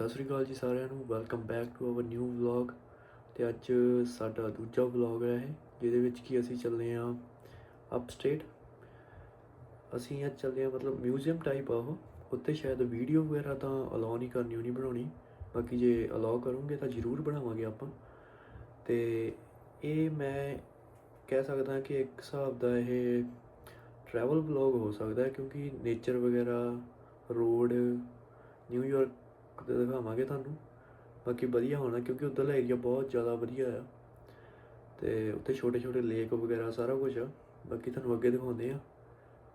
ਸਤਿ ਸ੍ਰੀ ਅਕਾਲ ਜੀ ਸਾਰਿਆਂ ਨੂੰ welcome back to our new vlog ਤੇ ਅੱਜ ਸਾਡਾ ਦੂਜਾ ਵਲੌਗ ਹੈ ਇਹ, ਜਿਹਦੇ ਵਿੱਚ ਕੀ ਅਸੀਂ ਚੱਲੇ ਆ ਅਪ ਸਟੇਟ ਅਸੀਂ ਅੱਜ ਚੱਲੇ ਆ ਮਤਲਬ ਮਿਊਜ਼ੀਅਮ ਟਾਈਪ ਆ ਉਹ ਉੱਤੇ ਸ਼ਾਇਦ ਵੀਡੀਓ ਵਗੈਰਾ ਤਾਂ ਅਲਾਉ ਨਹੀਂ ਕਰਨੀ, ਉਹ ਨਹੀਂ ਬਣਾਉਣੀ। ਬਾਕੀ ਜੇ ਅਲਾਉ ਕਰੋਗੇ ਤਾਂ ਜ਼ਰੂਰ ਬਣਾਵਾਂਗੇ ਆਪਾਂ। ਤੇ ਇਹ ਮੈਂ ਕਹਿ ਸਕਦਾ ਕਿ ਇੱਕ ਹਿਸਾਬ ਦਾ ਇਹ ਟਰੈਵਲ ਵਲੌਗ ਹੋ ਸਕਦਾ ਹੈ, ਕਿਉਂਕਿ ਨੇਚਰ ਵਗੈਰਾ ਰੋਡ ਨਿਊਯਾਰਕ ਦਾ ਦਿਖਾਵਾਂਗੇ ਤੁਹਾਨੂੰ। ਬਾਕੀ ਵਧੀਆ ਹੋਣਾ ਕਿਉਂਕਿ ਉੱਧਰਲਾ ਏਰੀਆ ਬਹੁਤ ਜ਼ਿਆਦਾ ਵਧੀਆ ਆ। ਤੇ ਉੱਥੇ ਛੋਟੇ ਛੋਟੇ ਲੇਕ ਵਗੈਰਾ ਸਾਰਾ ਕੁਝ ਆ। ਬਾਕੀ ਤੁਹਾਨੂੰ ਅੱਗੇ ਦਿਖਾਉਂਦੇ ਆ।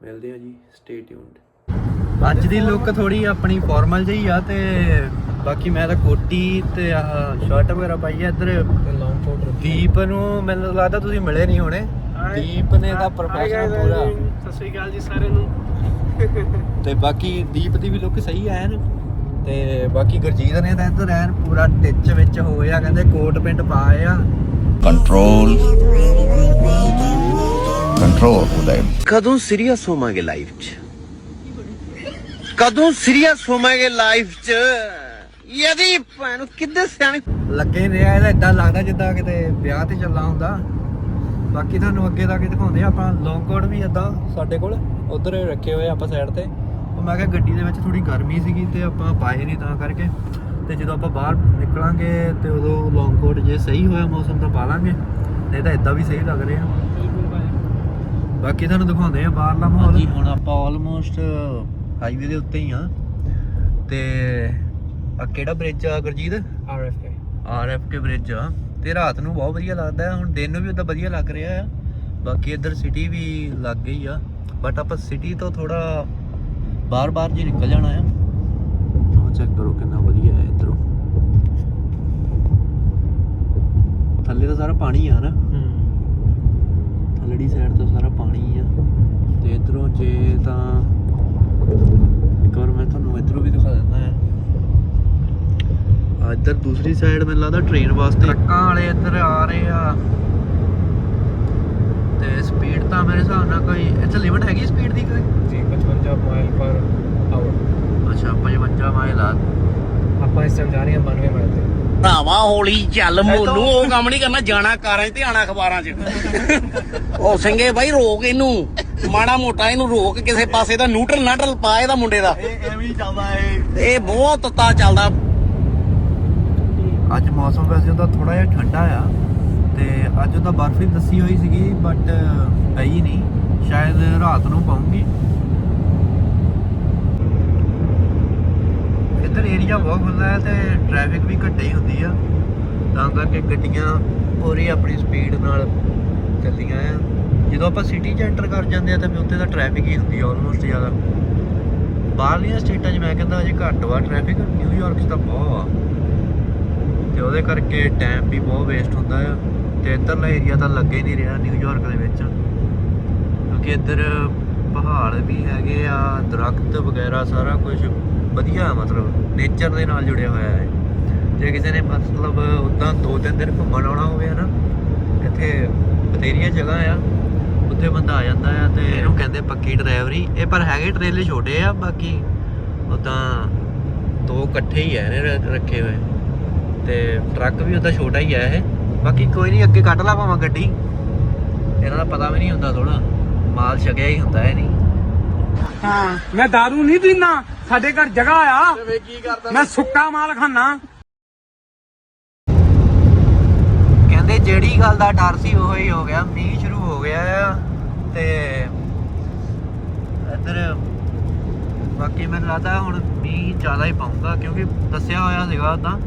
ਮਿਲਦੇ ਆ ਜੀ। ਸਟੇ ਟਿਊਨਡ ਅੱਜ ਦੀ ਲੁੱਕ ਥੋੜੀ ਆਪਣੀ ਫਾਰਮਲ ਜਿਹੀ ਆ ਤੇ ਬਾਕੀ ਮੈਂ ਤਾਂ ਕੋਟੀ ਤੇ ਆਹ ਸ਼ਰਟ ਵਗੈਰਾ ਪਾਈ ਆ ਇੱਧਰ। ਲੌਂਗ ਕੋਟ ਦੀਪ ਨੂੰ ਮੈਨੂੰ ਲੱਗਦਾ ਤੁਸੀਂ ਮਿਲੇ ਨਹੀਂ ਹੋਣੇ। ਦੀਪ ਨੇ ਤਾਂ ਪ੍ਰੋਫੈਸ਼ਨਲ ਪੂਰਾ। ਸਤਿ ਸ਼੍ਰੀ ਅਕਾਲ ਜੀ ਸਾਰਿਆਂ ਨੂੰ। ਤੇ ਬਾਕੀ ਦੀਪ ਦੀ ਵੀ ਲੁੱਕ ਸਹੀ ਐ ਐਨ। ਤੇ ਬਾਕੀ ਗੁਰਜੀਤ ਨੇ ਤਾਂ ਇੱਧਰ ਐਨ ਪੂਰਾ ਟਿੱਚ ਵਿੱਚ ਹੋਇਆ ਕਹਿੰਦੇ ਕੋਟ ਪੈਂਟ ਪਾਏ ਆ। ਕੰਟਰੋਲ ਕੰਟਰੋਲ ਉਦੈ ਕਦੋਂ ਸੀਰੀਅਸ ਹੋਵਾਂਗੇ ਲਾਈਫ 'ਚ? ਕਦੋਂ ਸੀਰੀਅਸ ਹੋਵਾਂਗੇ ਲਾਈਫ 'ਚ? ਯਦੀ ਭੈਣ ਕਿੱਦੇ ਸਿਆਣੇ? ਲੱਗੇ ਰਿਹਾ ਇਹਦਾ ਇਦਾਂ ਲੱਗਦਾ ਜਿੱਦਾਂ ਕਿਤੇ ਵਿਆਹ ਤੇ ਚੱਲਾ ਹੁੰਦਾ। ਬਾਕੀ ਤੁਹਾਨੂੰ ਅੱਗੇ ਤੱਕ ਦਿਖਾਉਂਦੇ ਆਪਾਂ ਲੌਂਗ ਕੋਟ ਵੀ ਇਦਾਂ ਸਾਡੇ ਕੋਲ ਉਧਰ ਰੱਖੇ ਹੋਏ ਆਪਾਂ ਸਾਈਡ ਤੇ। ਉਹ ਮੈਂ ਕਿਹਾ ਗੱਡੀ ਦੇ ਵਿੱਚ ਥੋੜੀ ਗਰਮੀ ਸੀਗੀ ਤੇ ਆਪਾਂ ਪਾਏ ਨਹੀਂ ਤਾਂ ਕਰਕੇ। ਤੇ ਜਦੋਂ ਆਪਾਂ ਬਾਹਰ ਨਿਕਲਾਂਗੇ ਤੇ ਉਦੋਂ ਲੌਂਗ ਕੋਟ ਜੇ ਸਹੀ ਹੋਇਆ ਮੌਸਮ ਤਾਂ ਪਾ ਲਾਂਗੇ ਨਹੀਂ ਤਾਂ ਇਦਾਂ ਵੀ ਸਹੀ ਲੱਗ ਰਿਹਾ। ਬਾਕੀ ਤੁਹਾਨੂੰ ਦਿਖਾਉਂਦੇ ਆ ਬਾਹਰਲਾ ਮਾਹੌਲ। ਜੀ ਹੁਣ ਆਪਾਂ ਆਲਮੋਸਟ ਹਾਈਵੇ ਦੇ ਉੱਤੇ ਹੀ ਆ ਤੇ ਆ ਕਿਹੜਾ ਬ੍ਰਿਜ ਆ Gurjeet? RFK RF K bridge ਆ। ਤੇ ਰਾਤ ਨੂੰ ਬਹੁਤ ਵਧੀਆ ਲੱਗਦਾ ਹੁਣ ਦਿਨ ਨੂੰ ਵੀ ਉਦਾਂ ਵਧੀਆ ਲੱਗ ਰਿਹਾ ਆ ਬਾਕੀ ਇੱਧਰ ਸਿਟੀ ਵੀ ਲੱਗ ਗਈ ਆ। ਬਟ ਆਪਾਂ ਸਿਟੀ ਤੋਂ ਥੋੜਾ ਬਾਹਰ-ਬਾਹਰ ਜੀ ਨਿਕਲ ਜਾਣਾ ਆ। ਉਹ ਚੈੱਕ ਕਰੋ ਕਿੰਨਾ ਵਧੀਆ ਹੈ ਇੱਧਰੋਂ। ਥੱਲੇ ਤਾਂ ਸਾਰਾ ਪਾਣੀ ਆ ਨਾ। ਥੱਲੜੀ ਸਾਈਡ ਤੋਂ ਸਾਰਾ ਪਾਣੀ ਆ। ਤੇ ਇਧਰੋਂ ਜੇ ਤਾਂ ਇੱਕ ਵਾਰ ਮੈਂ ਤੁਹਾਨੂੰ ਇਧਰੋਂ ਵੀ ਦਿਖਾ ਦਿੰਦਾ ਆ ਆ ਇੱਧਰ ਦੂਸਰੀ ਸਾਈਡ ਮੈਨੂੰ ਲੱਗਦਾ ਟ੍ਰੇਨ ਵਾਸਤੇ। ਟਰੱਕਾਂ ਵਾਲੇ ਇੱਧਰ ਆ ਰਹੇ ਆ। ਤੇ ਸਪੀਡ ਤਾਂ ਮੇਰੇ ਹਿਸਾਬ ਨਾਲ ਕੋਈ ਇੱਥੇ ਲਿਮਟ ਹੈਗੀ ਸਪੀਡ ਦੀ ਕੋਈ? ਜੀ। 55 ਮਾਈਲ ਪਰ ਆਵਰ ਅੱਛਾ 55 ਮਾਈਲ ਆ। ਆਪਾਂ ਇਸ ਟਾਈਮ ਜਾ ਰਹੇ ਹਾਂ 92 ਮਾਈਲ ਤੇ। ਭਰਾਵਾ ਹੌਲੀ ਚੱਲ ਮੋਨੂ ਉਹ ਕੰਮ ਨਹੀਂ ਕਰਨਾ ਜਾਣਾ ਕਾਰਾਂ 'ਚ ਤੇ ਆਣਾ ਅਖਬਾਰਾਂ 'ਚ। ਉਹ ਸਿੰਘੇ ਬਾਈ ਰੋਕ ਇਹਨੂੰ। ਮਾੜਾ ਮੋਟਾ ਇਹਨੂੰ ਰੋਕ ਕਿਸੇ ਪਾਸੇ ਦਾ ਨਿਊਟਰਲ ਨਾਟਰਲ ਪਾ ਇਹਦਾ ਮੁੰਡੇ ਦਾ। ਇਹ ਐਵੇਂ ਹੀ ਚੱਲਦਾ ਏ ਇਹ ਬਹੁਤ ਤੱਤਾ ਚੱਲਦਾ। ਅੱਜ ਮੌਸਮ ਵੈਸੇ ਉਹਦਾ ਥੋੜਾ ਜਿਹਾ ਠੰਡਾ ਆ ਤੇ ਅੱਜ ਉਹਦਾ ਬਰਫ਼ ਹੀ ਦੱਸੀ ਹੋਈ ਸੀਗੀ ਬਟ ਪਈ ਨਹੀਂ। ਸ਼ਾਇਦ ਰਾਤ ਨੂੰ ਪਾਉਂਗੀ। ਇੱਧਰ ਏਰੀਆ ਬਹੁਤ ਖੁੱਲ੍ਹਾ ਹੈ ਤੇ ਟ੍ਰੈਫਿਕ ਵੀ ਘੱਟੇ ਹੀ ਹੁੰਦੀ ਆ। ਤਾਂ ਕਰਕੇ ਗੱਡੀਆਂ ਪੂਰੀ ਆਪਣੀ ਸਪੀਡ ਨਾਲ ਚੱਲਦੀਆਂ ਆ। ਜਦੋਂ ਆਪਾਂ ਸਿਟੀ 'ਚ ਐਂਟਰ ਕਰ ਜਾਂਦੇ ਆ ਤਾਂ ਫਿਰ ਉੱਥੇ ਤਾਂ ਟ੍ਰੈਫਿਕ ਹੀ ਹੁੰਦੀ ਆ ਆਲਮੋਸਟ ਜ਼ਿਆਦਾ। ਬਾਹਰਲੀਆਂ ਸਟੇਟਾਂ 'ਚ ਮੈਂ ਕਹਿੰਦਾ ਅਜੇ ਘੱਟ ਵਾ ਟ੍ਰੈਫਿਕ ਨਿਊਯਾਰਕ 'ਚ ਤਾਂ ਬਹੁਤ ਆ। ਤੇ ਉਹਦੇ ਕਰਕੇ ਟਾਈਮ ਵੀ ਬਹੁਤ ਵੇਸਟ ਹੁੰਦਾ ਆ। ਤੇ ਇੱਧਰਲਾ ਏਰੀਆ ਤਾਂ ਲੱਗੇ ਨਹੀਂ ਰਿਹਾ ਨਿਊਯਾਰਕ ਦੇ ਵਿੱਚ। ਕਿਉਂਕਿ ਇੱਧਰ ਪਹਾੜ ਵੀ ਹੈਗੇ ਆ, ਦਰਖਤ ਵਗੈਰਾ ਸਾਰਾ ਕੁਝ ਵਧੀਆ ਮਤਲਬ। ਨੇਚਰ ਦੇ ਨਾਲ ਜੁੜਿਆ ਹੋਇਆ ਹੈ। ਜੇ ਕਿਸੇ ਨੇ ਮਤਲਬ ਉਦਾਂ ਦੋ ਤਿੰਨ ਦਿਨ ਘੁੰਮਣ ਆਉਣਾ ਹੋਵੇ ਨਾ ਇੱਥੇ ਬਥੇਰੀਆਂ ਜਗ੍ਹਾ ਆ, ਉੱਥੇ ਬੰਦਾ ਆ ਜਾਂਦਾ ਆ ਤੇ ਇਹਨੂੰ ਕਹਿੰਦੇ ਪੱਕੀ ਡਰਾਈਵਰੀ। ਇਹ ਪਰ ਹੈਗੇ ਟ੍ਰੇਲੇ ਛੋਟੇ ਆ, ਬਾਕੀ ਉਦਾਂ ਦੋ ਇਕੱਠੇ ਹੀ ਆ ਨੇ ਰੱਖੇ ਹੋਏ। ਤੇ ਟਰੱਕ ਵੀ ਉਹਦਾ ਛੋਟਾ ਹੀ ਆ ਇਹ। ਬਾਕੀ ਕੋਈ ਨਹੀਂ, ਅੱਗੇ ਕੱਢ ਲਾ ਭਾਵਾਂ ਗੱਡੀ। ਇਹਨਾਂ ਦਾ ਪਤਾ ਵੀ ਨਹੀਂ ਹੁੰਦਾ ਥੋੜਾ ਮਾਲ ਛਕਿਆ ਹੀ ਹੁੰਦਾ ਹੈ ਨਹੀਂ। ਹਾਂ। ਮੈਂ दारू ਨਹੀਂ ਪੀਣਾ ਸਾਡੇ ਘਰ ਜਗ੍ਹਾ ਆ। ਮੈਂ ਸੁੱਕਾ ਮਾਲ ਖਾਣਾ ਕਹਿੰਦੇ ਜਿਹੜੀ ਗੱਲ ਦਾ ਡਰ ਸੀ ਉਹ ਹੀ ਹੋ ਗਿਆ। ਮੀਂਹ ਸ਼ੁਰੂ ਹੋ ਗਿਆ ਆ ਤੇ ਇੱਧਰ ਬਾਕੀ ਮੈਨੂੰ ਲੱਗਦਾ ਹੁਣ ਮੀਂਹ ਜ਼ਿਆਦਾ ਹੀ ਪਾਉਂਗਾ ਕਿਉਂਕਿ ਦੱਸਿਆ ਹੋਇਆ ਸੀਗਾ ਉਦਾਂ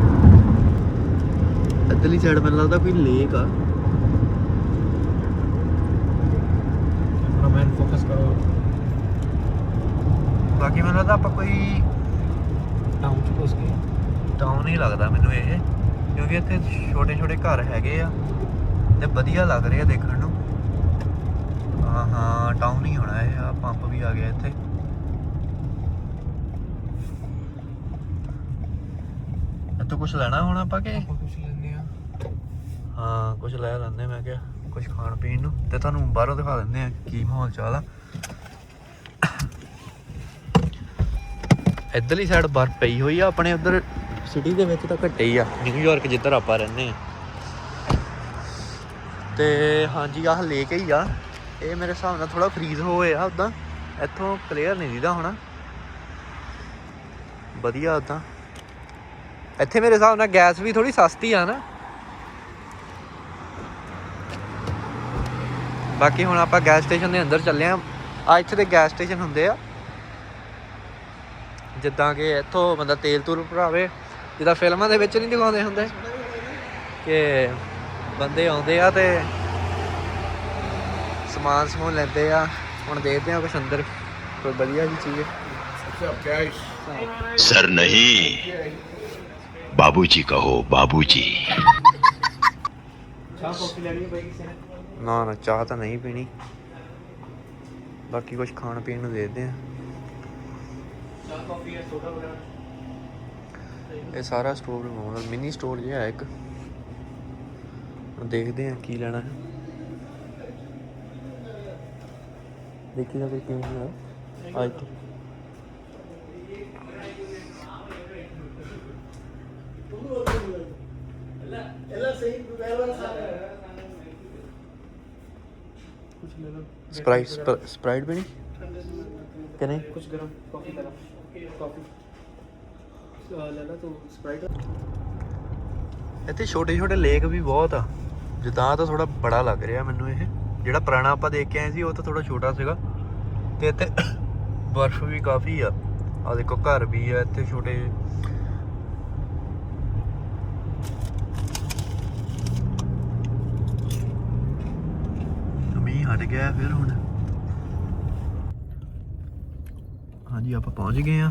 ਇੱਧਰਲੀ ਸਾਈਡ ਮੈਨੂੰ ਲੱਗਦਾ ਕੋਈ ਲੇਕ ਆ ਆਪਣਾ ਮੈਨ ਫੋਕਸ ਕਰੋ ਬਾਕੀ ਮੈਨੂੰ ਲੱਗਦਾ ਆਪਾਂ ਕੋਈ ਟਾਊਨ ਚ ਪਹੁੰਚ ਗਏ ਟਾਊਨ ਹੀ ਲੱਗਦਾ ਮੈਨੂੰ ਇਹ ਕਿਉਂਕਿ ਇੱਥੇ ਛੋਟੇ ਛੋਟੇ ਘਰ ਹੈਗੇ ਆ ਤੇ ਵਧੀਆ ਲੱਗ ਰਿਹਾ ਦੇਖਣ ਨੂੰ। ਹਾਂ ਹਾਂ ਟਾਊਨ ਹੀ ਹੋਣਾ ਇਹ ਆ ਪੰਪ ਵੀ ਆ ਗਿਆ ਇੱਥੇ। ਇੱਥੋਂ ਕੁਝ ਲੈਣਾ ਹੁਣ ਆਪਾਂ ਕਿ? ਕੁਝ ਲੈਣੇ ਆ। ਹਾਂ ਕੁਝ ਲੈ ਲੈਂਦੇ ਮੈਂ ਕਿਹਾ ਕੁਝ ਖਾਣ ਪੀਣ ਨੂੰ। ਤੇ ਤੁਹਾਨੂੰ ਬਾਹਰੋਂ ਦਿਖਾ ਦਿੰਦੇ ਆ ਕੀ ਮਾਹੌਲ ਚਾਲ ਆ। ਇੱਧਰਲੀ ਸਾਈਡ ਬਰਫ਼ ਪਈ ਹੋਈ ਆ ਆਪਣੇ ਉਧਰ ਸਿਟੀ ਦੇ ਵਿੱਚ ਤਾਂ ਘੱਟੇ ਹੀ ਆ। ਨਿਊਯਾਰਕ ਜਿੱਧਰ ਆਪਾਂ ਰਹਿੰਦੇ ਆ। ਤੇ ਹਾਂਜੀ ਆਹ ਲੇਕ ਹੀ ਆ। ਇਹ ਮੇਰੇ ਹਿਸਾਬ ਨਾਲ ਥੋੜਾ ਫਰੀਜ਼ ਹੋਏ ਆ ਉਦਾਂ। ਇੱਥੋਂ ਕਲੀਅਰ ਨਹੀਂ ਦੀਦਾ ਹੋਣਾ। ਵਧੀਆ ਉਦਾਂ। ਇੱਥੇ ਮੇਰੇ ਹਿਸਾਬ ਨਾਲ ਗੈਸ ਵੀ ਥੋੜੀ ਸਸਤੀ ਆ ਨਾ। ਬਾਕੀ ਹੁਣ ਆਪਾਂ ਗੈਸ ਸਟੇਸ਼ਨ ਦੇ ਅੰਦਰ ਚੱਲੇ ਆ। ਆ ਇੱਥੇ ਦੇ ਗੈਸ ਸਟੇਸ਼ਨ ਹੁੰਦੇ ਆ। ਜਿੱਦਾਂ ਕਿ ਇੱਥੋਂ ਬੰਦਾ ਤੇਲ ਤੂਲ ਭਰਾਵੇ ਜਿੱਦਾਂ ਫਿਲਮਾਂ ਦੇ ਵਿੱਚ ਨਹੀਂ ਦਿਖਾਉਂਦੇ ਹੁੰਦੇ ਕਿ ਬੰਦੇ ਆਉਂਦੇ ਆ ਤੇ ਸਮਾਨ ਸਮੂਨ ਲੈਂਦੇ ਆ ਹੁਣ ਦੇਖਦੇ ਆ ਕੁਛ ਅੰਦਰ ਕੋਈ ਵਧੀਆ ਜੀ ਚੀਜ਼ सर नहीं बाबूजी कहो बाबूजी ਨਾ ਨਾ ਚਾਹ ਤਾਂ ਨਹੀਂ ਪੀਣੀ ਬਾਕੀ ਕੁਝ ਖਾਣ ਪੀਣ ਨੂੰ ਦੇਖਦੇ ਆ ਇਹ ਸਾਰਾ ਸਟੋਰ ਬਣਾਉਣਾ ਮਿਨੀ ਸਟੋਰ ਜਿਹਾ ਹੈ ਇੱਕ ਹੁਣ ਦੇਖਦੇ ਆ ਕੀ ਲੈਣਾ ਹੈ ਦੇਖੀ ਤਾਂ ਕੋਈ ਕੀ ਹੈ ਅੱਜ स्प्राइट स्प्राइट भी नहीं कि नहीं कुछ गरम कॉफी ਇੱਥੇ ਛੋਟੇ ਛੋਟੇ ਲੇਕ ਵੀ ਬਹੁਤ ਆ। ਜਿੱਦਾਂ ਤਾਂ ਥੋੜਾ ਬੜਾ ਲੱਗ ਰਿਹਾ ਮੈਨੂੰ ਇਹ। ਜਿਹੜਾ ਪੁਰਾਣਾ ਆਪਾਂ ਦੇਖ ਕੇ ਆਏ ਸੀ, ਉਹ ਤਾਂ ਥੋੜਾ ਛੋਟਾ ਸੀਗਾ। ਤੇ ਇੱਥੇ ਬਰਫ਼ ਵੀ ਕਾਫੀ ਆ। ਆ ਦੇਖੋ, ਘਰ ਵੀ ਆ ਇੱਥੇ ਛੋਟੇ। ਮੀਂਹ ਹਟ ਗਿਆ ਫਿਰ ਹੁਣ। ਹਾਂਜੀ, ਆਪਾਂ ਪਹੁੰਚ ਗਏ ਆ।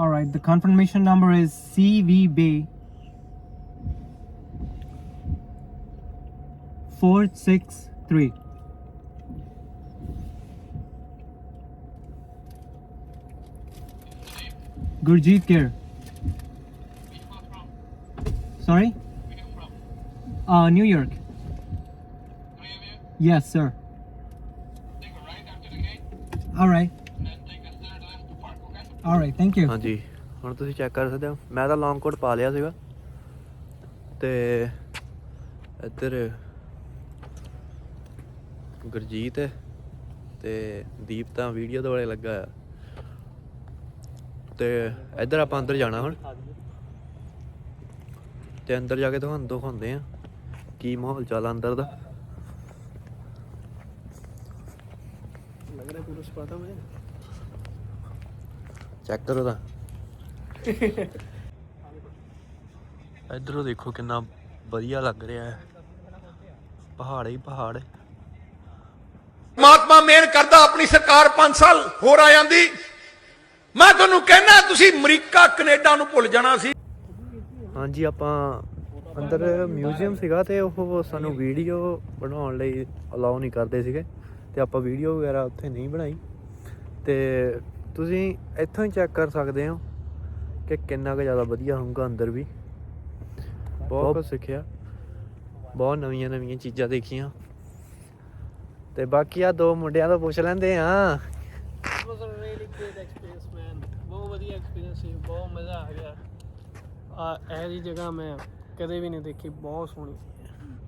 All right, the confirmation number is CVB four six three. Gurjeet Kaur. Sorry? Uh, New York. Yes, sir. All right. Alright thank you ਹਾਂਜੀ ਹੁਣ ਤੁਸੀਂ ਚੈੱਕ ਕਰ ਸਕਦੇ ਹੋ। ਮੈਂ ਤਾਂ ਲੌਂਗ ਕੋਟ ਪਾ ਲਿਆ ਸੀਗਾ। ਤੇ ਇੱਧਰ ਗੁਰਜੀਤ ਤੇ ਦੀਪ ਤਾਂ ਵੀਡੀਓ ਦੇ ਵਾਲੇ ਲੱਗਾ ਆ। ਤੇ ਇੱਧਰ ਆਪਾਂ ਅੰਦਰ ਜਾਣਾ ਹੁਣ। ਤੇ ਅੰਦਰ ਜਾ ਕੇ ਤੁਹਾਨੂੰ ਦਿਖਾਉਂਦੇ ਆ ਕੀ ਮਾਹੌਲ ਚੱਲ ਅੰਦਰ ਦਾ। ਲੱਗ ਰਿਹਾ ਪੂਰਾ ਸਪਾਤਾ ਹੋਇਆ? ਚੈੱਕ ਕਰੋ ਤਾਂ। ਇਧਰੋਂ ਦੇਖੋ ਕਿੰਨਾ ਵਧੀਆ ਲੱਗ ਰਿਹਾ ਹੈ। ਪਹਾੜ ਹੀ ਪਹਾੜ ਮਹਾਤਮਾ ਮਿਹਰ ਕਰਦਾ ਆਪਣੀ ਸਰਕਾਰ 5 ਸਾਲ ਹੋਰ ਆ ਜਾਂਦੀ। ਮੈਂ ਤੁਹਾਨੂੰ ਕਹਿਣਾ ਤੁਸੀਂ ਅਮਰੀਕਾ ਕੈਨੇਡਾ ਨੂੰ ਭੁੱਲ ਜਾਣਾ ਸੀ। ਹਾਂਜੀ ਆਪਾਂ ਅੰਦਰ ਮਿਊਜ਼ੀਅਮ ਸੀਗਾ ਤੇ ਉਹ ਸਾਨੂੰ ਵੀਡੀਓ ਬਣਾਉਣ ਲਈ ਅਲਾਉ ਨਹੀਂ ਕਰਦੇ ਸੀਗੇ। ਤੇ ਆਪਾਂ ਵੀਡੀਓ ਵਗੈਰਾ ਉੱਥੇ ਨਹੀਂ ਬਣਾਈ। ਤੇ ਤੁਸੀਂ ਇੱਥੋਂ ਹੀ ਚੈੱਕ ਕਰ ਸਕਦੇ ਹੋ ਕਿ ਕਿੰਨਾ ਕੁ ਜ਼ਿਆਦਾ ਵਧੀਆ ਹੋਊਗਾ ਅੰਦਰ ਵੀ। ਬਹੁਤ ਕੁਝ ਸਿੱਖਿਆ। ਬਹੁਤ ਨਵੀਆਂ ਨਵੀਆਂ ਚੀਜ਼ਾਂ ਦੇਖੀਆਂ। ਤੇ ਬਾਕੀ ਆ ਦੋ ਮੁੰਡਿਆਂ ਤੋਂ ਪੁੱਛ ਲੈਂਦੇ ਆ. ਬਹੁਤ ਵਧੀਆ ਐਕਸਪੀਰੀਅੰਸ ਸੀ ਬਹੁਤ ਮਜ਼ਾ ਆ ਗਿਆ। ਆ ਇਹ ਜੀ ਜਗ੍ਹਾ ਮੈਂ ਕਦੇ ਵੀ ਨਹੀਂ ਦੇਖੀ ਬਹੁਤ ਸੋਹਣੀ।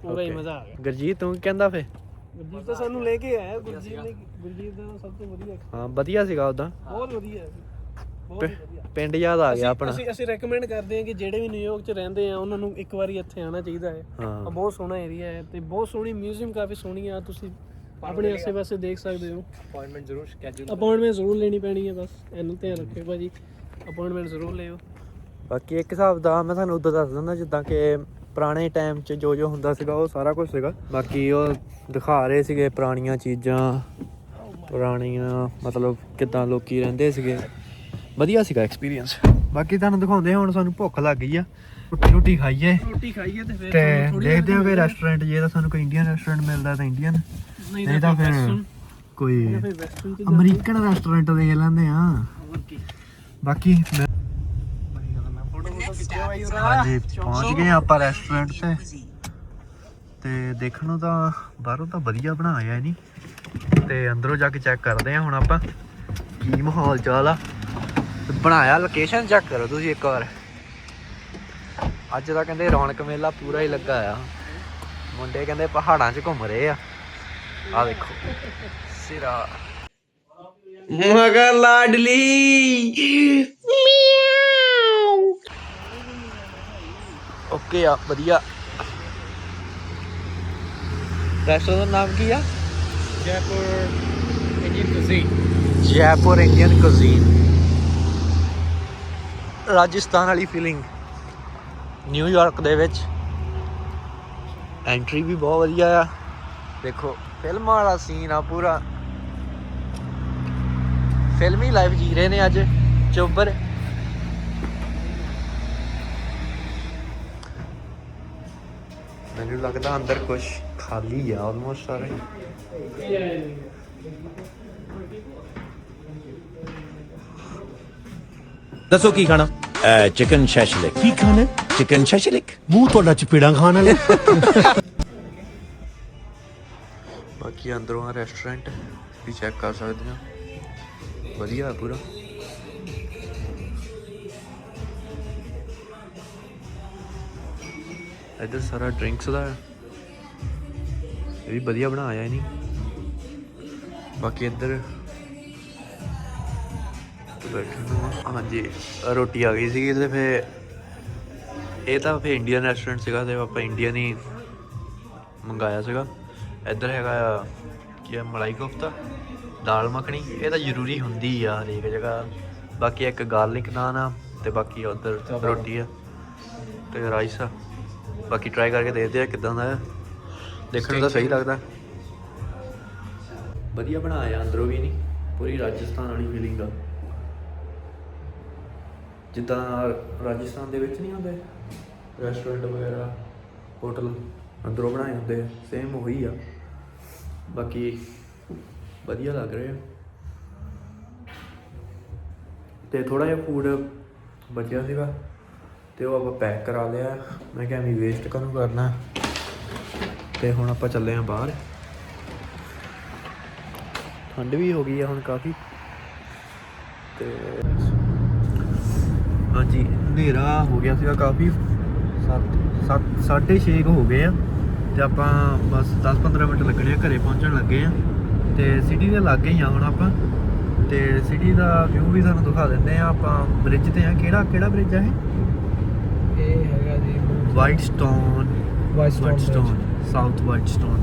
ਪੂਰਾ ਹੀ Okay. ਮਜ਼ਾ ਆ ਗਿਆ। ਗੁਰਜੀਤ ਤੂੰ ਕੀ ਕਹਿੰਦਾ ਫੇ ਗੁਰਜੀਤ ਤਾਂ ਸਾਨੂੰ ਲੈ ਕੇ ਆਇਆ ਗੁਰਜੀਤ ਨੇ ਗੁਰਜੀਤ ਦਾ ਸਭ ਤੋਂ ਵਧੀਆ ਹਾਂ ਵਧੀਆ ਸੀਗਾ ਉਦਾਂ ਬਹੁਤ ਵਧੀਆ ਸੀ ਬਹੁਤ ਵਧੀਆ। ਪਿੰਡ ਯਾਦ ਆ ਗਿਆ ਆਪਣਾ। ਅਸੀਂ ਅਸੀਂ ਰეკਮੈਂਡ ਕਰਦੇ ਹਾਂ ਕਿ ਜਿਹੜੇ ਵੀ ਨਿਊਯਾਰਕ 'ਚ ਰਹਿੰਦੇ ਆ ਉਹਨਾਂ ਨੂੰ ਇੱਕ ਵਾਰੀ ਇੱਥੇ ਆਉਣਾ ਚਾਹੀਦਾ ਹੈ। ਹਾਂ। ਬਹੁਤ ਸੋਹਣਾ ਏਰੀਆ ਹੈ ਤੇ ਬਹੁਤ ਸੋਹਣੀ ਮਿਊਜ਼ੀਅਮ ਕਾਫੀ ਸੋਹਣੀ ਆ ਤੁਸੀਂ ਆਪਣੇ ਆਸੇ-ਪਾਸੇ ਦੇਖ ਸਕਦੇ ਹੋ। ਅਪਾਇੰਟਮੈਂਟ ਜ਼ਰੂਰ ਸ਼ੈਡਿਊਲ ਅਪਾਇੰਟਮੈਂਟ ਜ਼ਰੂਰ ਲੈਣੀ ਪੈਣੀ ਹੈ ਬਸ ਇਹਨੂੰ ਧਿਆਨ ਰੱਖਿਓ ਭਾਜੀ। ਅਪਾਇੰਟਮੈਂਟ ਜ਼ਰੂਰ ਲਿਓ। ਬਾਕੀ ਇੱਕ ਹਿਸਾਬ ਦਾ ਮੈਂ ਤੁਹਾਨੂੰ ਉਦੋਂ ਦੱਸ ਦਿੰਦਾ ਜਿੱਦਾਂ ਕਿ ਪੁਰਾਣੇ ਟਾਈਮ 'ਚ ਜੋ ਜੋ ਹੁੰਦਾ ਸੀਗਾ ਉਹ ਸਾਰਾ ਕੁਝ ਸੀਗਾ। ਬਾਕੀ ਉਹ ਦਿਖਾ ਰਹੇ ਸੀਗੇ ਪੁਰਾਣੀਆਂ ਚੀਜ਼ਾਂ ਪੁਰਾਣੀਆਂ ਮਤਲਬ ਕਿੱਦਾਂ ਲੋਕੀ ਰਹਿੰਦੇ ਸੀਗੇ। ਵਧੀਆ ਸੀਗਾ ਐਕਸਪੀਰੀਅੰਸ ਬਾਕੀ ਤੁਹਾਨੂੰ ਦਿਖਾਉਂਦੇ ਹਾਂ ਹੁਣ ਸਾਨੂੰ ਭੁੱਖ ਲੱਗ ਗਈ ਆ। ਰੋਟੀ ਰੋਟੀ ਖਾਈਏ। ਰੋਟੀ ਖਾਈਏ ਤੇ ਫਿਰ ਤੇ ਤੁਹਾਨੂੰ ਥੋੜ੍ਹੀ ਦੇਖਦੇ ਹਾਂ ਕੋਈ ਰੈਸਟੋਰੈਂਟ ਜੇ ਤਾਂ ਸਾਨੂੰ ਕੋਈ ਇੰਡੀਅਨ ਰੈਸਟੋਰੈਂਟ ਮਿਲਦਾ ਤਾਂ ਇੰਡੀਅਨ ਨਹੀਂ ਨਹੀਂ ਤਾਂ ਫਿਰ western, ਕੋਈ ਜਾਂ ਫਿਰ ਵੈਸਟਰਨ ਚ ਅਮਰੀਕਨ ਰੈਸਟੋਰੈਂਟ ਦੇਖ ਲੈਂਦੇ ਆ ਹੋਰ ਕੀ। ਬਾਕੀ ਮੈਂ ਫੋਟੋ ਹਾਂਜੀ ਪਹੁੰਚ ਗਏ ਆਪਾਂ ਰੈਸਟੋਰੈਂਟ ਤੇ। ਤੇ ਦੇਖਣ ਨੂੰ ਤਾਂ ਬਾਹਰੋਂ ਤਾਂ ਵਧੀਆ ਬਣਾਇਆ ਨਹੀਂ ਤੇ ਅੰਦਰੋਂ ਜਾ ਕੇ ਚੈੱਕ ਕਰਦੇ ਆ ਹੁਣ ਆਪਾਂ ਕੀ ਮਾਹੌਲ ਚਾਲ ਆ। ਬਣਾਇਆ ਲੋਕੇਸ਼ਨ ਚੈੱਕ ਕਰੋ ਤੁਸੀਂ ਇੱਕ ਵਾਰ। ਅੱਜ ਤਾਂ ਕਹਿੰਦੇ ਰੌਣਕ ਮੇਲਾ ਪੂਰਾ ਹੀ ਲੱਗਾ ਆ। ਮੁੰਡੇ ਕਹਿੰਦੇ ਪਹਾੜਾਂ 'ਚ ਘੁੰਮ ਰਹੇ ਆ। ਆ ਦੇਖੋ ਸਿਰਾ। ਮਗਰ ਲਾਡਲੀ। ਓਕੇ ਆ ਵਧੀਆ। ਰੈਸਟੋਰੈਂਟ ਦਾ ਨਾਮ ਕੀ ਆ? Jaipur Indian cuisine. Jaipur Indian cuisine. Rajasthan ਵਾਲੀ ਫੀਲਿੰਗ ਨਿਊਯਾਰਕ ਦੇ ਵਿੱਚ। ਐਂਟਰੀ ਵੀ ਬਹੁਤ ਵਧੀਆ ਆ। ਦੇਖੋ ਫਿਲਮ ਵਾਲਾ ਸੀਨ ਆ ਪੂਰਾ। ਫਿਲਮੀ ਲਾਈਫ ਜੀ ਰਹੇ ਨੇ ਅੱਜ। ਚੋਬਰ ਮੈਨੂੰ ਲੱਗਦਾ ਅੰਦਰ ਕੁਝ ਖਾਲੀ ਆ ਆਲਮੋਸਟ ਸਾਰੇ। ਦੱਸੋ ਕੀ ਖਾਣਾ? ਚਿਕਨ ਸ਼ੈਸ਼ਲਿਕ ਕੀ ਖਾਣਾ? ਚਿਕਨ ਸ਼ੈਸ਼ਲਿਕ ਮੂੰਹ ਤੁਹਾਡਾ ਚਪੇੜਾਂ ਖਾਣ ਵਾਲੇ। ਬਾਕੀ ਅੰਦਰੋਂ ਆ ਰੈਸਟੋਰੈਂਟ ਵੀ ਚੈੱਕ ਕਰ ਸਕਦੇ ਆ ਵਧੀਆ ਪੂਰਾ। ਇੱਧਰ ਸਾਰਾ ਡਰਿੰਕਸ ਦਾ ਹੈ। ਇਹ ਵੀ ਵਧੀਆ ਬਣਾਇਆ ਨਹੀਂ ਬਾਕੀ ਇੱਧਰ ਬੈਠਣ ਨੂੰ। ਹਾਂਜੀ ਰੋਟੀ ਆ ਗਈ ਸੀਗੀ ਤੇ ਫੇ ਇਹ ਤਾਂ ਫੇ ਇੰਡੀਅਨ ਰੈਸਟੋਰੈਂਟ ਸੀਗਾ ਤੇ ਆਪਾਂ ਇੰਡੀਅਨ ਹੀ ਮੰਗਾਇਆ ਸੀਗਾ। ਇੱਧਰ ਹੈਗਾ ਕੀ ਆ ਮਲਾਈ ਕੋਫਤਾ ਦਾਲ ਮੱਖਣੀ। ਇਹ ਤਾਂ ਜ਼ਰੂਰੀ ਹੁੰਦੀ ਆ ਹਰੇਕ ਜਗ੍ਹਾ। ਬਾਕੀ ਇੱਕ ਗਾਰਲਿਕ ਨਾਨ ਆ ਤੇ ਬਾਕੀ ਉਧਰ ਰੋਟੀ ਆ ਤੇ ਰਾਈਸ ਆ। ਬਾਕੀ ਟਰਾਈ ਕਰਕੇ ਦੇਖਦੇ ਆ ਕਿਦਾਂ ਦਾ ਹੈ। ਦੇਖਣ ਨੂੰ ਤਾਂ ਸਹੀ ਲੱਗਦਾ। ਵਧੀਆ ਬਣਾਇਆ ਅੰਦਰੋਂ ਵੀ ਨਹੀਂ ਪੂਰੀ ਰਾਜਸਥਾਨ ਵਾਲੀ ਫੀਲਿੰਗ ਆ। ਜਿੱਦਾਂ ਰਾਜਸਥਾਨ ਦੇ ਵਿੱਚ ਨਹੀਂ ਹੁੰਦੇ ਰੈਸਟੋਰੈਂਟ ਵਗੈਰਾ ਹੋਟਲ ਅੰਦਰੋਂ ਬਣਾਏ ਹੁੰਦੇ ਆ ਸੇਮ ਉਹੀ ਆ। ਬਾਕੀ ਵਧੀਆ ਲੱਗ ਰਿਹਾ ਤੇ ਥੋੜਾ ਜਿਹਾ ਫੂਡ ਬਚਿਆ ਸੀਗਾ। ਤੇ ਉਹ ਆਪਾਂ ਪੈਕ ਕਰਾ ਲਿਆ। ਮੈਂ ਕਿਹਾ ਵੀ ਵੇਸਟ ਕਾਹਨੂੰ ਕਰਨਾ? ਤੇ ਹੁਣ ਆਪਾਂ ਚੱਲੇ ਆਂ ਬਾਹਰ। ਠੰਡ ਵੀ ਹੋ ਗਈ ਆ ਹੁਣ ਕਾਫੀ। ਤੇ ਹਾਂਜੀ, ਹਨੇਰਾ ਹੋ ਗਿਆ ਸੀਗਾ ਕਾਫੀ। 7 ਛੇ ਕੁ ਹੋ ਗਏ ਆ। ਤੇ ਆਪਾਂ ਬਸ 10-15 ਮਿੰਟ ਲੱਗਣੇ ਆ, ਘਰੇ ਪਹੁੰਚਣ ਲੱਗੇ ਆ। ਤੇ ਸਿਟੀ ਦੇ ਲਾਗੇ ਹੀ ਆ ਹੁਣ ਆਪਾਂ। ਤੇ ਸਿਟੀ ਦਾ ਵਿਊ ਵੀ ਤੁਹਾਨੂੰ ਦਿਖਾ ਦਿੰਦੇ ਆ ਆਪਾਂ। ਬ੍ਰਿਜ ਤੇ ਆ। ਕਿਹੜਾ ਕਿਹੜਾ ਬ੍ਰਿਜ ਆ ਇਹ? White stone white. Stone south white stone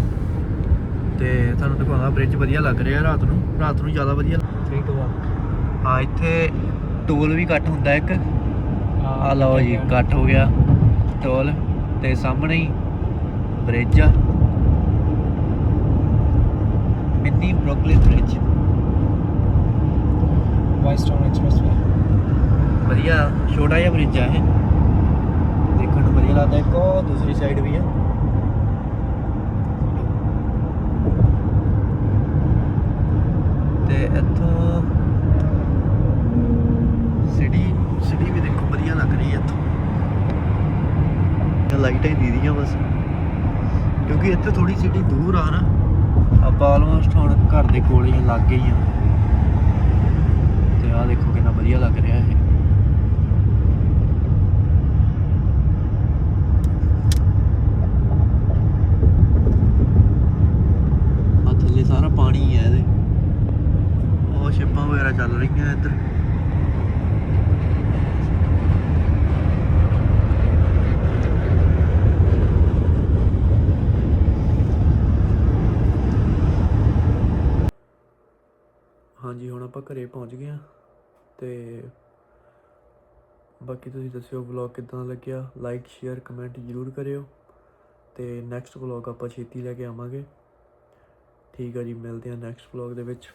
ਤੇ ਤੁਹਾਨੂੰ ਦਿਖਾਉਂਦਾ ਬ੍ਰਿਜ ਵਧੀਆ ਲੱਗ ਰਿਹਾ ਰਾਤ ਨੂੰ। ਰਾਤ ਨੂੰ ਜ਼ਿਆਦਾ ਵਧੀਆ 3 2 1 ਆ ਇੱਥੇ ਟੋਲ ਵੀ ਕੱਟ ਹੁੰਦਾ ਇੱਕ। ਆ ਲਓ ਜੀ ਕੱਟ ਹੋ ਗਿਆ ਟੋਲ ਤੇ ਸਾਹਮਣੇ ਹੀ ਬ੍ਰਿਜ ਆ। Mini Brooklyn bridge white stone expressway ਵਧੀਆ ਛੋਟਾ ਜਿਹਾ ਬ੍ਰਿਜ ਆ ਇਹ। ਦੇਖਣ ਨੂੰ ਵਧੀਆ ਲੱਗਦਾ, ਇੱਕ ਉਹ ਦੂਸਰੀ ਸਾਈਡ ਵੀ ਆ। ਤੇ ਇੱਥੋਂ ਸਿਟੀ ਸਿਟੀ ਵੀ ਦੇਖੋ ਵਧੀਆ ਲੱਗ ਰਹੀ ਹੈ ਇੱਥੋਂ। ਲਾਈਟਾਂ ਹੀ ਦੀਦੀਆਂ ਬਸ। ਕਿਉਂਕਿ ਇੱਥੇ ਥੋੜੀ ਸਿਟੀ ਦੂਰ ਆ ਨਾ, ਆਪਾਂ ਆਲਮੋਸਟ ਹੁਣ ਘਰ ਦੇ ਕੋਲ ਹੀ ਲੱਗ ਗਈ ਆ। ਤੇ ਆਹ ਦੇਖੋ ਕਿੰਨਾ ਵਧੀਆ ਲੱਗ ਰਿਹਾ ਹੈ ਆ ਥੱਲੇ ਸਾਰਾ ਪਾਣੀ ਹੀ ਹੈ ਇਹਦੇ ਉਹ ਸ਼ਿਪਾਂ ਵਗੈਰਾ ਚੱਲ ਇੱਧਰ। ਹਾਂਜੀ, ਹੁਣ ਆਪਾਂ ਘਰੇ ਪਹੁੰਚ ਗਏ ਆ ਤੇ ਬਾਕੀ ਤੁਸੀਂ ਦੱਸਿਓ ਵਲੌਗ ਕਿਦਾਂ ਲੱਗਿਆ? ਲਾਈਕ ਸ਼ੇਅਰ ਕਮੈਂਟ ਜ਼ਰੂਰ ਕਰਿਓ। ਤੇ ਨੈਕਸਟ ਵਲੌਗ ਆਪਾਂ ਛੇਤੀ ਲੈ ਕੇ ਆਵਾਂਗੇ। ਠੀਕ ਆ ਜੀ, ਮਿਲਦੇ ਆ ਨੈਕਸਟ ਵਲੌਗ ਦੇ ਵਿੱਚ।